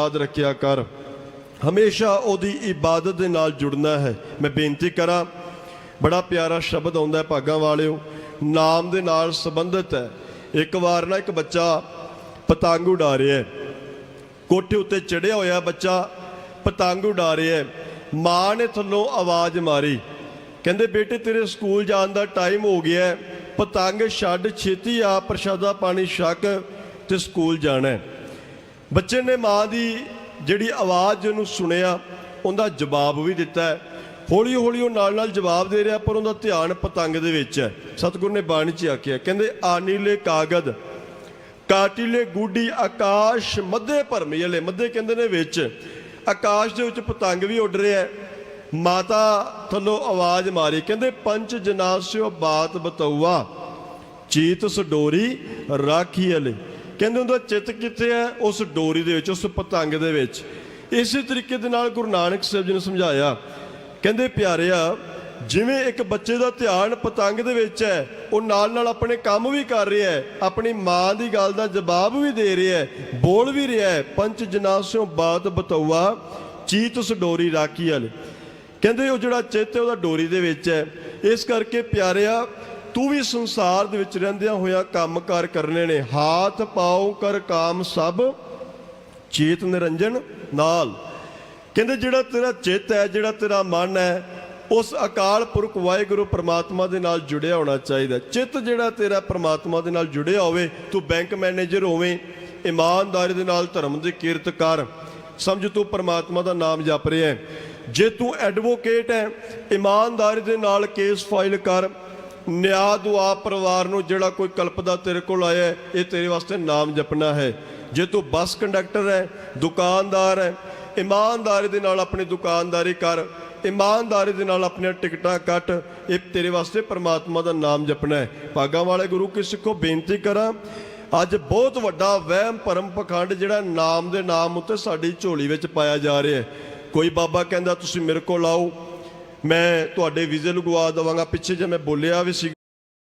ਯਾਦ ਰੱਖਿਆ ਕਰ। ਹਮੇਸ਼ਾ ਉਹਦੀ ਇਬਾਦਤ ਦੇ ਨਾਲ ਜੁੜਨਾ ਹੈ। ਮੈਂ ਬੇਨਤੀ ਕਰਾਂ, ਬੜਾ ਪਿਆਰਾ ਸ਼ਬਦ ਆਉਂਦਾ ਹੈ ਭਾਗਾਂ ਵਾਲਿਓ। ਨਾਮ ਦੇ ਨਾਲ ਸੰਬੰਧਿਤ ਹੈ। ਇੱਕ ਵਾਰ ਨਾ ਇੱਕ ਬੱਚਾ ਪਤੰਗ ਉਡਾ ਰਿਹਾ ਹੈ। ਕੋਠੇ ਉੱਤੇ ਚੜਿਆ ਹੋਇਆ ਬੱਚਾ ਪਤੰਗ ਉਡਾ ਰਿਹਾ ਹੈ। ਮਾਂ ਨੇ ਥੱਲੋਂ ਆਵਾਜ਼ ਮਾਰੀ। ਕਹਿੰਦੇ, ਬੇਟੇ, ਤੇਰੇ ਸਕੂਲ ਜਾਣ ਦਾ ਟਾਈਮ ਹੋ ਗਿਆ ਪਤੰਗ ਛੱਡ, ਛੇਤੀ ਆ, ਪ੍ਰਸ਼ਾਦਾ ਪਾਣੀ ਛੱਕ ਤੇ ਸਕੂਲ ਜਾਣਾ ਹੈ। ਬੱਚੇ ਨੇ ਮਾਂ ਦੀ ਜਿਹੜੀ ਆਵਾਜ਼ ਨੂੰ ਸੁਣਿਆ, ਉਹਦਾ ਜਵਾਬ ਵੀ ਦਿੱਤਾ ਹੌਲੀ ਹੌਲੀ ਉਹ ਨਾਲ ਨਾਲ ਜਵਾਬ ਦੇ ਰਿਹਾ, ਪਰ ਉਹਦਾ ਧਿਆਨ ਪਤੰਗ ਦੇ ਵਿੱਚ ਹੈ। ਸਤਿਗੁਰ ਨੇ ਬਾਣੀ 'ਚ ਆਖਿਆ, ਕਹਿੰਦੇ, ਆਨੀਲੇ ਕਾਗਦ, ਕਾਟੀਲੇ ਗੂਡੀ ਆਕਾਸ਼, ਮੱਧੇ ਭਰਮੀ ਵਾਲੇ। ਮੱਧੇ ਕਹਿੰਦੇ ਨੇ ਵਿੱਚ, ਆਕਾਸ਼ ਦੇ ਵਿੱਚ ਪਤੰਗ ਵੀ ਉੱਡ ਰਿਹਾ ਮਾਤਾ ਥੱਲੋਂ ਆਵਾਜ਼ ਮਾਰੀ, ਕਹਿੰਦੇ, ਪੰਜ ਜਨਾਸਿਓ ਬਾਤ ਬਤਉਆ ਚੀਤ ਸਡੋਰੀ, ਰਾਖੀ ਵਾਲੇ। ਕਹਿੰਦੇ ਉਹਦਾ ਚਿੱਤ ਕਿੱਥੇ ਹੈ? ਉਸ ਡੋਰੀ ਦੇ ਵਿੱਚ, ਉਸ ਪਤੰਗ ਦੇ ਵਿੱਚ। ਇਸੇ ਤਰੀਕੇ ਦੇ ਨਾਲ ਗੁਰੂ ਨਾਨਕ ਸਾਹਿਬ ਜੀ ਨੇ ਸਮਝਾਇਆ, ਕਹਿੰਦੇ ਪਿਆਰਿਆ, ਜਿਵੇਂ ਇੱਕ ਬੱਚੇ ਦਾ ਧਿਆਨ ਪਤੰਗ ਦੇ ਵਿੱਚ ਹੈ, ਉਹ ਨਾਲ ਨਾਲ ਆਪਣੇ ਕੰਮ ਵੀ ਕਰ ਰਿਹਾ ਹੈ, ਆਪਣੀ ਮਾਂ ਦੀ ਗੱਲ ਦਾ ਜਵਾਬ ਵੀ ਦੇ ਰਿਹਾ ਹੈ, ਬੋਲ ਵੀ ਰਿਹਾ ਹੈ ਪੰਚ ਜਨਾਸਿਓ ਬਾਤ ਬਤਉਆ ਚੀਤ ਉਸ ਡੋਰੀ ਰਾਖੀ ਵਾਲੇ। ਕਹਿੰਦੇ ਉਹ ਜਿਹੜਾ ਚਿੱਤ ਹੈ, ਉਹਦਾ ਡੋਰੀ ਦੇ ਵਿੱਚ ਹੈ। ਇਸ ਕਰਕੇ ਪਿਆਰਿਆ ਤੂੰ ਵੀ ਸੰਸਾਰ ਦੇ ਵਿੱਚ ਰਹਿੰਦਿਆਂ ਹੋਇਆ ਕੰਮ ਕਾਰ ਕਰਨੇ ਨੇ। ਹਾਥ ਪਾਉ ਕਰ ਕਾਮ ਸਭ, ਚੇਤ ਨਿਰੰਜਨ ਨਾਲ। ਕਹਿੰਦੇ, ਜਿਹੜਾ ਤੇਰਾ ਚਿੱਤ ਹੈ, ਜਿਹੜਾ ਤੇਰਾ ਮਨ ਹੈ, ਉਸ ਅਕਾਲ ਪੁਰਖ ਵਾਹਿਗੁਰੂ ਪ੍ਰਮਾਤਮਾ ਦੇ ਨਾਲ ਜੁੜਿਆ ਹੋਣਾ ਚਾਹੀਦਾ ਚਿੱਤ ਜਿਹੜਾ ਤੇਰਾ ਪ੍ਰਮਾਤਮਾ ਦੇ ਨਾਲ ਜੁੜਿਆ ਹੋਵੇ, ਤੂੰ ਬੈਂਕ ਮੈਨੇਜਰ ਹੋਵੇਂ, ਇਮਾਨਦਾਰੀ ਦੇ ਨਾਲ ਧਰਮ ਦੀ ਕੀਰਤ ਕਰ ਸਮਝ ਤੂੰ ਪ੍ਰਮਾਤਮਾ ਦਾ ਨਾਮ ਜਪ ਰਿਹਾ ਹੈ। ਜੇ ਤੂੰ ਐਡਵੋਕੇਟ ਹੈ, ਇਮਾਨਦਾਰੀ ਦੇ ਨਾਲ ਕੇਸ ਫਾਈਲ ਕਰ ਨਿਆਂ ਦੁਆ ਪਰਿਵਾਰ ਨੂੰ ਜਿਹੜਾ ਕੋਈ ਕਲਪਦਾ ਤੇਰੇ ਕੋਲ ਆਇਆ ਇਹ ਤੇਰੇ ਵਾਸਤੇ ਨਾਮ ਜਪਣਾ ਹੈ। ਜੇ ਤੂੰ ਬੱਸ ਕੰਡਕਟਰ ਹੈ, ਦੁਕਾਨਦਾਰ ਹੈ, ਇਮਾਨਦਾਰੀ ਦੇ ਨਾਲ ਆਪਣੀ ਦੁਕਾਨਦਾਰੀ ਕਰ, ਇਮਾਨਦਾਰੀ ਦੇ ਨਾਲ ਆਪਣੀਆਂ ਟਿਕਟਾਂ ਕੱਟ, ਇਹ ਤੇਰੇ ਵਾਸਤੇ ਪ੍ਰਮਾਤਮਾ ਦਾ ਨਾਮ ਜਪਣਾ ਹੈ। ਭਾਗਾਂ ਵਾਲੇ ਗੁਰੂ ਕੀ ਸਿੱਖੋ, ਬੇਨਤੀ ਕਰਾਂ, ਅੱਜ ਬਹੁਤ ਵੱਡਾ ਵਹਿਮ ਭਰਮ ਪਖੰਡ ਜਿਹੜਾ ਨਾਮ ਦੇ ਨਾਮ ਉੱਤੇ ਸਾਡੀ ਝੋਲੀ ਵਿੱਚ ਪਾਇਆ ਜਾ ਰਿਹਾ ਹੈ। ਕੋਈ ਬਾਬਾ ਕਹਿੰਦਾ, ਤੁਸੀਂ ਮੇਰੇ ਕੋਲ ਆਓ। ਮੈਂ ਤੁਹਾਡੇ ਵੀਜ਼ੇ ਲਗਵਾ ਦਵਾਂਗਾ। ਪਿੱਛੇ ਜੇ ਮੈਂ ਬੋਲਿਆ ਵੀ ਸੀ